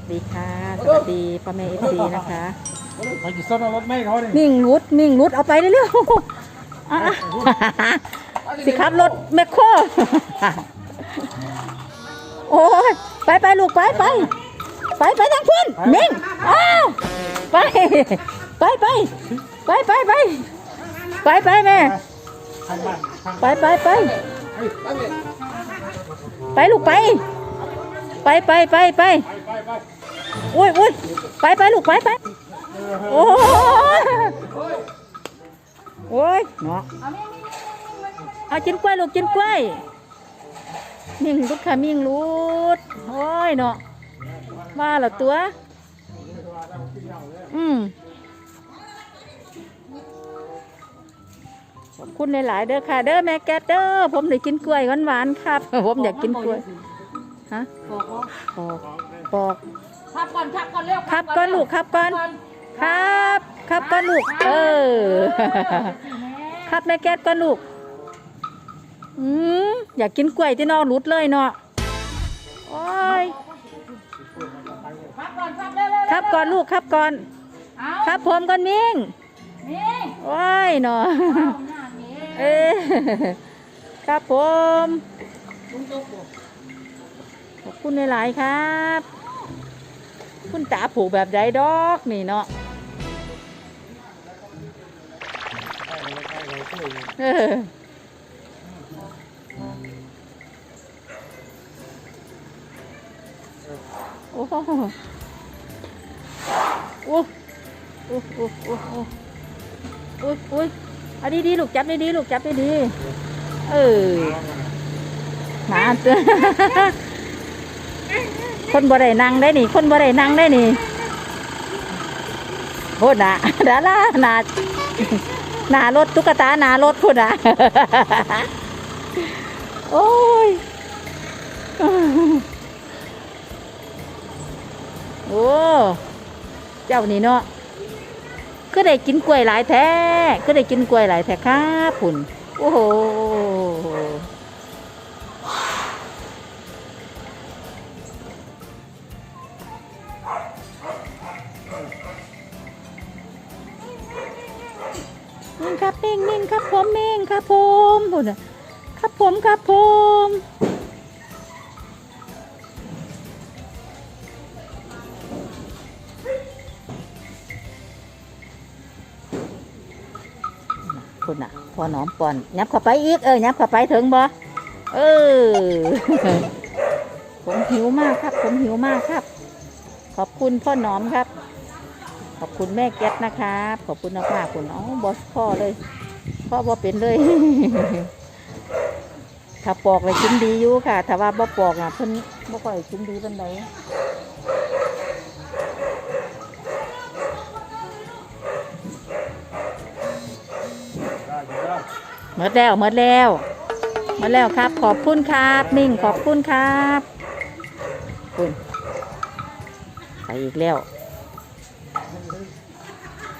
วัสดีค่ะ สวัสดีพ่อแม่เอฟซีนะคะ ไปกินส้มรถไม่เขาเนี่ยมิ่งรุดมิ่งรุดเอาไปเรื่อยๆอะสิครับรถแมคโคร โอ้ยไปไปลูกไปไปไปไปทางเพื่อนมิ่งอ้าวไปไปไปไปไปไปไปไปแม่ทางบ้านทางไปไปไปไปลูกไป ไปไปไปไป ไปไปไปอุ้ยอุ้ยไปไปลูกไปไปโอ้ยโอ้ยเนาะเอากินกล้วยลูกกินกล้วยมิ่งรุดค่ะมิ่งรุดโอ้ยเนาะว่าและตัว อืมขอบคุณหลายๆเด้อค่ะ เด้อแม่แกดเด้อผมได้กินกล้วยหวานๆครับ ผมอยากกินกล้วยฮะปอก ปอกขับก่อนขับก่อนเร็วครับก้อนลูกครับก้อนครับ ครับก้อนลูก เออ ครับแม่แก๊สก้อนลูก อืมอยากกินกล้วยที่นอกรุดเลยเนาะโอ้ยขับก่อนขับเร็วเร็วครับก่อนลูกครับก่อนเอาครับผมก่อนมิ่งนี่โอ้ยเนาะเอาหน้านี่เอ้ครับผมลุงตุ๊กบ่ขอบคุณหลาย ๆ ครับ คุณตาผูกแบบใดดอกนี่เนาะเออโอ้โหโอ้โอ้โอ้โอ้โอ้โอ้ยโอ้ยเอันดีลูกจับดีๆลูกจับดีๆเออหมาเตือน คนบ่ได้นั่งได้นี่ คนบ่ได้นั่งได้นี่โหดนะดาราหนาหนารถตุ๊กตาหนารถพุ่นนะโอ้ยโอ้เจ้านี่เนาะก็ได้กินกล้วยหลายแท้ก็ได้กินกล้วยหลายแท้ครับพุ่นโอ้โห มิ่งครับมิ่งมิ่งครับผมมิ่งครับผมพุ่นน่ะครับผมครับผมคุณน่ะพอหนอมป่อนยับเข้าไปอีกเออยับเข้าไปถึงบ่เออผมหิวมากครับ ผมหิวมากครับ ขอบคุณพ่อหนอมครับ ขอบคุณแม่แก๊สนะครับ ขอบคุณนะคะคุณอ๋อบอสพ่อเลยพ่อบ่เป็นเลย ถ้าปอกเลยกินดีอยู่ค่ะ ถ้าว่าบ่ปอกอะเพิ่นบ่ค่อยกินดีเปานใดหมดแล้วหมดแล้วหมดแล้วครับ ขอบคุณครับมิ่งขอบคุณครับคุณไปอีกแล้ว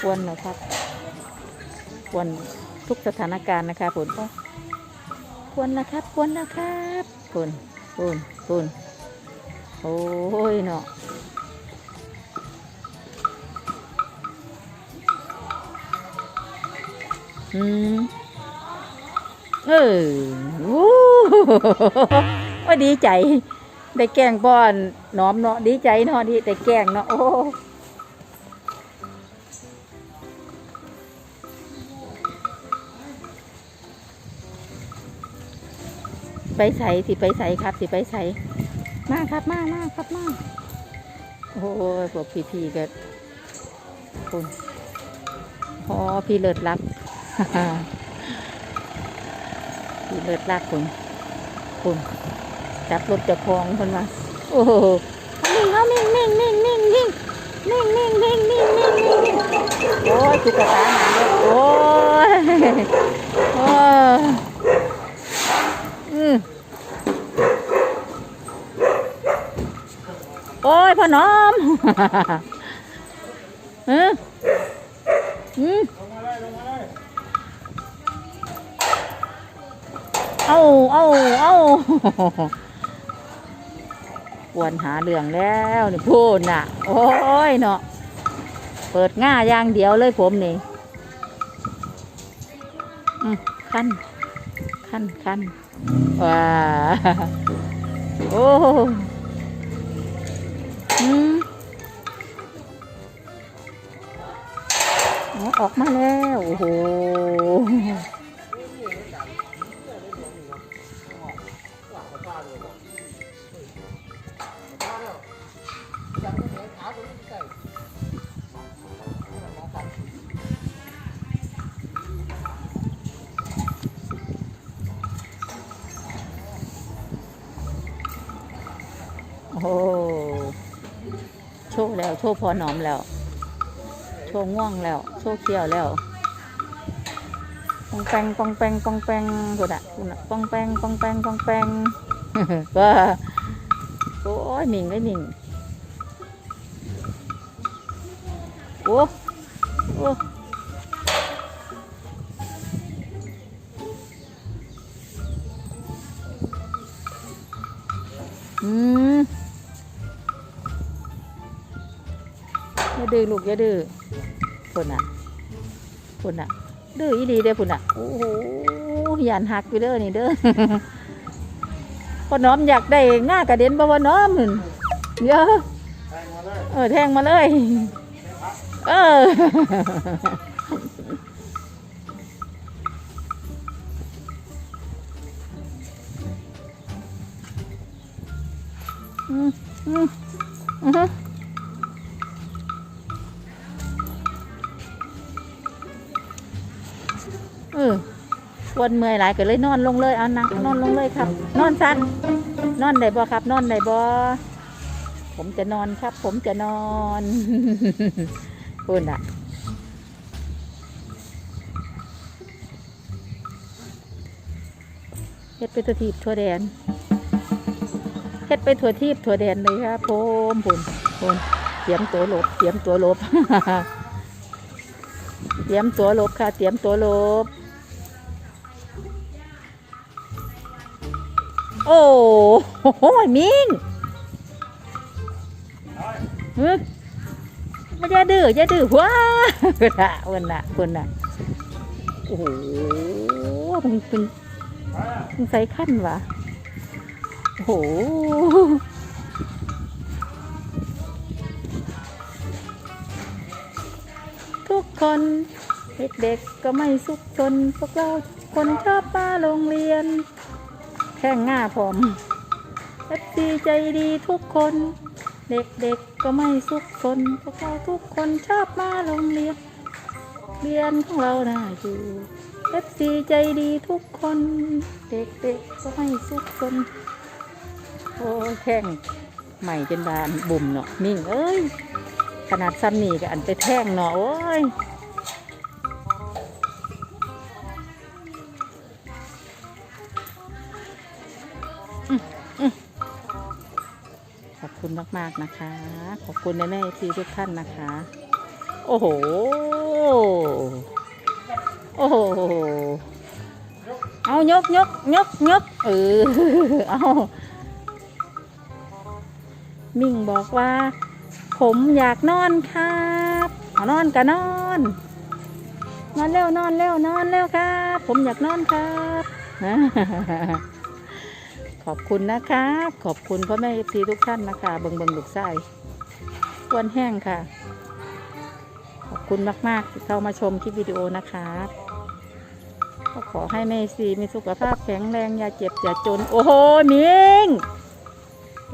ควรนะครับ ควรทุกสถานการณ์นะคะผลก็ควรนะครับ ควรนะครับคุณคุณคุณโอ้ยเนาะอืมเออวู้ว่าดีใจ ได้แกงป้อนน้อมเนาะดีใจเนาะที่ได้แกงเนาะโอ้ ไปใส่สิไปใส่ครับ สิไปใส่มากครับมากมากครับมากโอ้ยพวกพี่ๆก็คุณพอพี่เลิศรักพี่เลิศรักคุณคุณจับรถจะคลองคนมาโอ้โหนิ่งเขานิ่งนิ่งนิ่งนิ่งนิ่งนิ่งนิ่งนิ่งนิ่งนิ่งนิ่งโอ้ยตุ๊กตาหนาเลยโอ้ยโอ้ยอืม โอ้ยพ่อน้อมเอออืมเอาเอาเอากวนหาเรื่องแล้วนี่พูดน่ะ โอ้ยเนาะ เปิดง่าอย่างเดียวเลยผมนี่ขั้นขั้นขั้นว้าโอ้ อ๋อออกมาแล้ว โอ้โห โอ้โหโชว์แล้ว โชว์พอหนอมแล้ว โชว์ง่วงแล้ว โชว์เขียวแล้วปองแปงปองแปงปองแปงคุณอะคุณอะปองแปงปองแปงปองแปงว่าโอ้ยหมิงได้หมิงโอ้โอ้อืม ดื้อลูกอย่าดื้อพุ่นอะพุ่นอะ ดื้ออีดีเด้อพุ่นอะโอ้โหยานหักไปเด้อนี่เด้อพ่อน้อมอยากได้ง่ากระเด็นบ่พ่อน้อมเยอะเลยเออแทงมาเลย เอออืมอืมอืม วันเมื่อยหลายก็เลยนอนลงเลยเอานังนอนลงเลยครับ นอนสั้นนอนได้บ่ครับ นอนได้บ่ผมจะนอนครับ ผมจะนอนพูดอะเฮ็ดไปตัวทีบทั่วแดนเฮ็ดไปทั่วทีบทั่วแดนเลยครับผมพุ่นพุ่นเตรียมตัวหลบเตรียมตัวหลบเตรียมตัวหลบค่ะ เตรียมตัวหลบ โอ้โหมิงมาอย่าดื้ออย่าดื้อว้าเพิ่นน่ะเพิ่นน่ะเพิ่นน่ะโอ้โหเพิ่งเพิ่งไปอะเพิ่งใส่ขั้นวะโอ้โหทุกคนเด็กๆก็ไม่สุขสนพวกเราคนชอบมาโรงเรียน แข่งง่าผมเอฟซีใจดีทุกคน เด็กๆก็ไม่สุขสนพวกเราทุกคนชอบมาโรงเรียนเรียนของเราน่าอยู่เอฟซีใจดีทุกคน เด็กๆก็ไม่สุขสนโอ้แข่งใหม่จนบานบุ่มเนาะมิ่งเอ้ยขนาดซ้ำนี่ก็อันไปแท่งเนาะโอ้ย ขอบคุณมากๆนะคะ ขอบคุณแม่ๆที่ทุกท่านนะคะ โอ้โห โอ้โห เอายกยกยกยกเออ เอามิ่งบอกว่า ผมอยากนอนครับอนอนก็นอน นอนเร็วนอนเร็วนอนเร็วครับ ผมอยากนอนครับ อบคุณนะครับขอบคุณพ่อแม่ทีทุกท่านนะคะเบิงเบิงลูกไส้ควนแห้งค่ะ ขอบคุณมากๆที่เข้ามาชมคลิปวิดีโอนะคะก็ขอให้แม่ซีมีสุขภาพแข็งแรงอย่าเจ็บอย่าจน โอ้โหมิง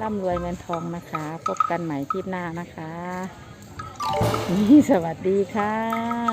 ร่ำรวยเงินทองนะคะ พบกันใหม่คลิปหน้านะคะ นี่สวัสดีค่ะ